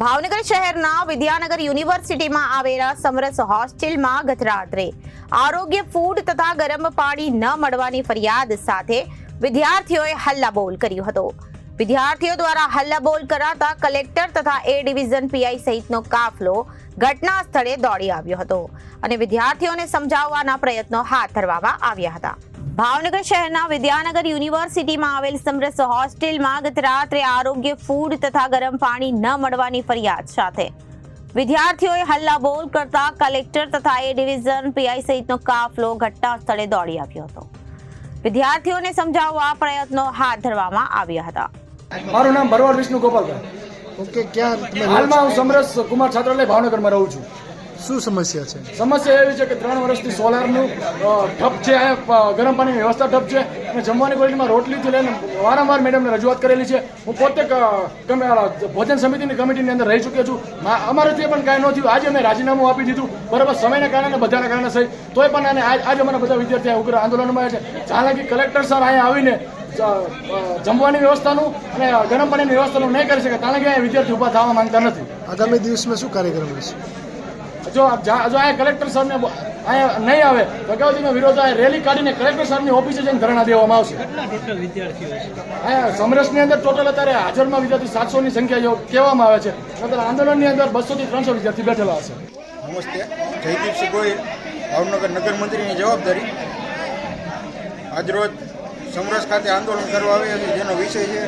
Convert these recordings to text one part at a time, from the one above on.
ભાવનગર શહેરના વિદ્યાનગર યુનિવર્સિટીમાં આવેલા સમરસ હોસ્ટેલમાં ગત રાત્રે આરોગ્ય ફૂડ તથા ગરમ પાણી ન મળવાની ફરિયાદ સાથે વિદ્યાર્થીઓએ હલ્લાબોલ કર્યો હતો. વિદ્યાર્થીઓ દ્વારા હલ્લાબોલ કરાતા કલેક્ટર તથા એ ડિવિઝન પીઆઈ સહિતનો કાફલો ઘટના સ્થળે દોડી આવ્યો હતો અને વિદ્યાર્થીઓને સમજાવવાના પ્રયત્નો હાથ ધરવામાં આવ્યા હતા. ભાવનગર શહેરના વિદ્યાનગર યુનિવર્સિટીમાં આવેલ સમરસ હોસ્ટેલમાં ગત રાત્રે આરોગ્ય ફૂડ તથા ગરમ પાણી ન મળવાની ફરિયાદ સાથે. વિદ્યાર્થીઓએ હલ્લાબોલ કરતા કલેક્ટર તથા એ ડિવિઝન પીઆઈ સહિતનો કાફલો ઘટના સ્થળે દોડી આવ્યો હતો. વિદ્યાર્થીઓને સમજાવવા પ્રયત્નો હાથ ધરવામાં આવ્યા હતા. મારું નામ ભરવાડ વિષ્ણુ ગોપાલભાઈ. ઓકે ક્યાં હાલમાં હું સમરસ કુમાર છાત્રાલય ભાવનગરમાં રહું છું છો? શું સમસ્યા છે? સમસ્યા એવી છે કે ત્રણ વર્ષથી સોલારનું ઠપ છે ગરમ પાણીની વ્યવસ્થા ઠપ છે અને જમવાની ક્વોલિટીમાં રોટલીથી લઈને વારંવાર મેડમને રજૂઆત કરેલી છે. હું પોતે ભોજન સમિતિની કમિટીની અંદર રહી ચૂક્યો છું. અમારાથી પણ કાંઈ ન થયું. આજે અમે રાજીનામું આપી દીધું. બરાબર સમયના કારણે બધાના કારણે સહી. તોય પણ અને આજ આજે અમારા બધા વિદ્યાર્થીઓ ઉગ્ર આંદોલનમાં છે. હાલાકી કલેક્ટર સર અહીંયા આવીને જમવાની વ્યવસ્થાનું અને ગરમ પાણીની વ્યવસ્થાનું નહીં કરી શકે. કારણ કે અહીંયા વિદ્યાર્થી ઊભા થવા માંગતા નથી. આગામી દિવસમાં શું કાર્યક્રમ રહેશે જો જા- જો અહીંયા કલેક્ટર સરને અહીંયા નહીં આવે તો અગાઉથી વિરોધ આ રેલી કાઢીને કલેક્ટર સરની ઓફિસે જઈને ધરણા દેવામાં આવશે. અહીંયા સમરસની અંદર ટોટલ અત્યારે હાજરમાં વિદ્યાર્થી સાતસોની સંખ્યા જો કહેવામાં આવે છે. અત્યારે આંદોલનની અંદર બસોથી ત્રણસો વિદ્યાર્થી બેઠેલા હશે. નમસ્તે. જયદીપસિંહ ગોહિલ ભાવનગર નગરમંત્રીની જવાબદારી. આજરોજ સમરસ ખાતે આંદોલન કરવા આવે છે જેનો વિષય છે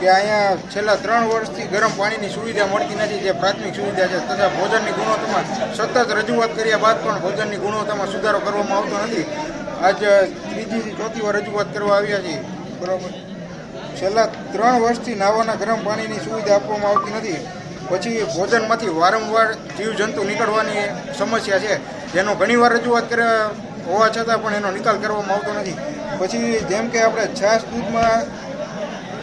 કે અહીંયા છેલ્લા ત્રણ વર્ષથી ગરમ પાણીની સુવિધા મળતી નથી, જે પ્રાથમિક સુવિધા છે, તથા ભોજનની ગુણવત્તામાં સતત રજૂઆત કર્યા બાદ પણ ભોજનની ગુણવત્તામાં સુધારો કરવામાં આવતો નથી. આજ ત્રીજી ચોથી વાર રજૂઆત કરવા આવ્યા છીએ. બરાબર. છેલ્લા ત્રણ વર્ષથી નાવાના ગરમ પાણીની સુવિધા આપવામાં આવતી નથી. પછી ભોજનમાંથી વારંવાર જીવજંતુ નીકળવાની સમસ્યા છે. જેનો ઘણીવાર રજૂઆત કર્યા હોવા છતાં પણ એનો નિકાલ કરવામાં આવતો નથી. પછી જેમ કે આપણે છાશ દૂધમાં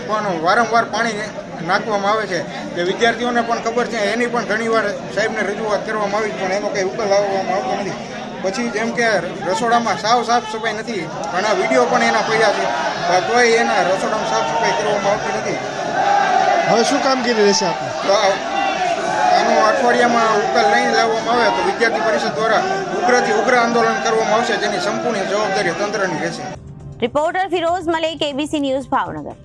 પણ વારંવાર પાણી નાખવામાં આવે છે. કે વિદ્યાર્થીઓને પણ ખબર છે એની પણ ઘણીવાર સાહેબને રજૂઆત કરવામાં આવી પણ એનો કંઈ ઉકેલ લાવવામાં આવતો નથી. પછી જેમ કે રસોડામાં સાવ સાફ સફાઈ નથી ઘણા વીડિયો પણ એના પડ્યા છે. તોય એના રસોડામાં સાફ સફાઈ કરવામાં આવતી નથી. હવે શું કામગીરી રહેશે આપની? તો આ- આનો અઠવાડિયામાં ઉકેલ નહીં લાવવામાં આવે તો વિદ્યાર્થી પરિષદ દ્વારા ઉગ્રથી ઉગ્ર આંદોલન કરવામાં આવશે જેની સંપૂર્ણ જવાબદારી તંત્રની રહેશે. Reporter Firoz Malik ABC news Bhavnagar.